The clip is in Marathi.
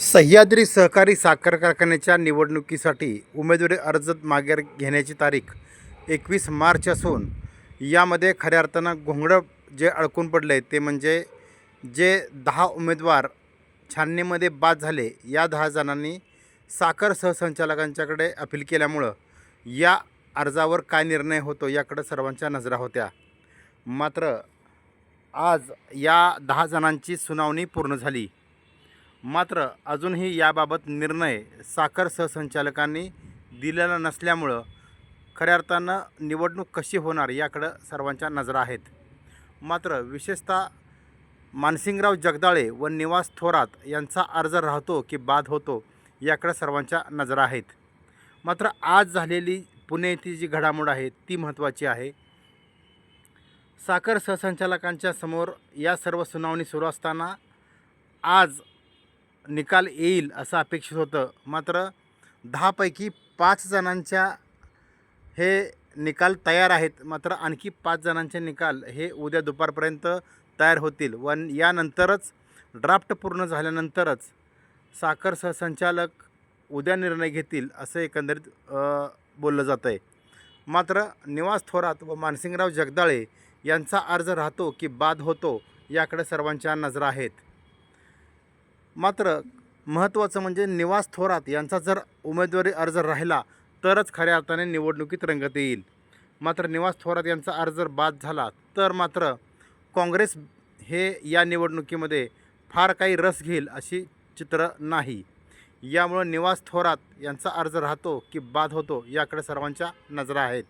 सह्याद्री सहकारी साखर कारखान्याच्या निवडणुकीसाठी उमेदवारी अर्ज मागे घेण्याची तारीख एकवीस मार्च असून यामध्ये खऱ्या अर्थानं घोंगडं जे अडकून पडले ते म्हणजे जे दहा उमेदवार छाननीमध्ये बाद झाले या दहा जणांनी साखर सहसंचालकांच्याकडे अपील केल्यामुळं या अर्जावर काय निर्णय होतो याकडं सर्वांच्या नजरा होत्या. मात्र आज या दहा जणांची सुनावणी पूर्ण झाली. मात्र अजूनही याबाबत निर्णय साखर सहसंचालकांनी दिलेला नसल्यामुळं खऱ्या अर्थानं निवडणूक कशी होणार याकडं सर्वांच्या नजरा आहेत. मात्र विशेषतः मानसिंगराव जगदाळे व निवास थोरात यांचा अर्ज राहतो की बाद होतो याकडं सर्वांच्या नजरा आहेत. मात्र आज झालेली पुणे येथील जी घडामोड आहे ती महत्त्वाची आहे. साखर सहसंचालकांच्या समोर या सर्व सुनावणी सुरू असताना आज निकाल येईल असं अपेक्षित होतं. मात्र दहापैकी पाच जणांच्या हे निकाल तयार आहेत. मात्र आणखी पाच जणांचे निकाल हे उद्या दुपारपर्यंत तयार होतील. व यानंतरच ड्राफ्ट पूर्ण झाल्यानंतरच साखर सहसंचालक उद्या निर्णय घेतील असं एकंदरीत बोललं जातं आहे मात्र निवास थोरात व मानसिंगराव जगदाळे यांचा अर्ज राहतो की बाद होतो याकडे सर्वांच्या नजरा आहेत. मात्र महत्त्वाचं म्हणजे निवास थोरात यांचा जर उमेदवारी अर्ज राहिला तरच खऱ्या अर्थाने निवडणुकीत रंगत येईल. मात्र निवास थोरात यांचा अर्ज जर बाद झाला तर मात्र काँग्रेस हे या निवडणुकीमध्ये फार काही रस घेईल अशी चित्र नाही. यामुळं निवास थोरात यांचा अर्ज राहतो की बाद होतो याकडे सर्वांच्या नजरा आहेत.